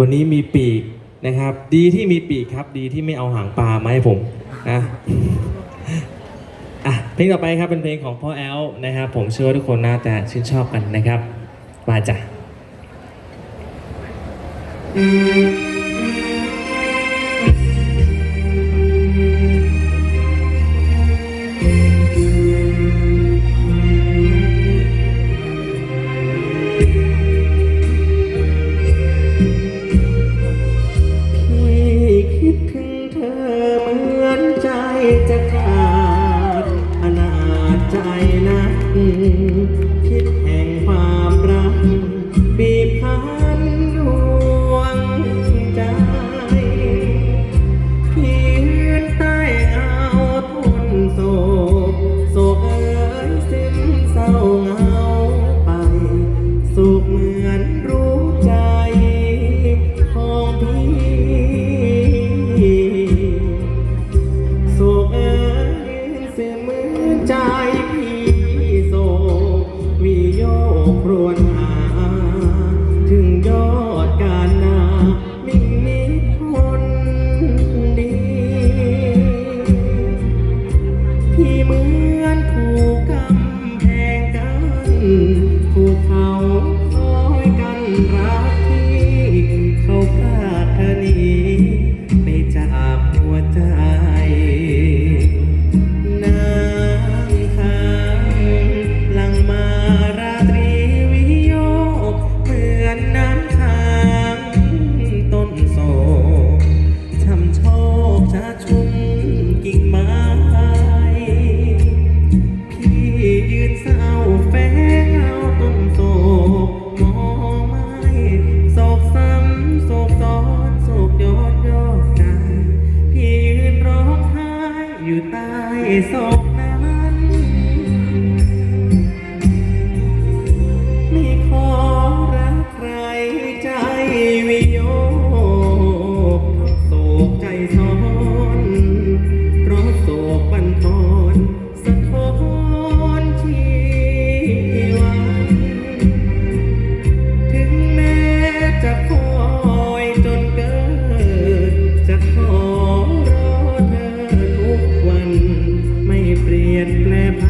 วันนี้มีปีกนะครับ ดีที่มีปีกครับ ดีที่ไม่เอาหางปลามาให้ผมนะอะเพลงต่อไปครับเป็นเพลงของพ่อแอลนะครับ ผมเชื่อว่าทุกคนน่าจะชื่นชอบกันนะครับ มาจ้ะ Thank. you. ครวน ศพ ลี่ยนแปล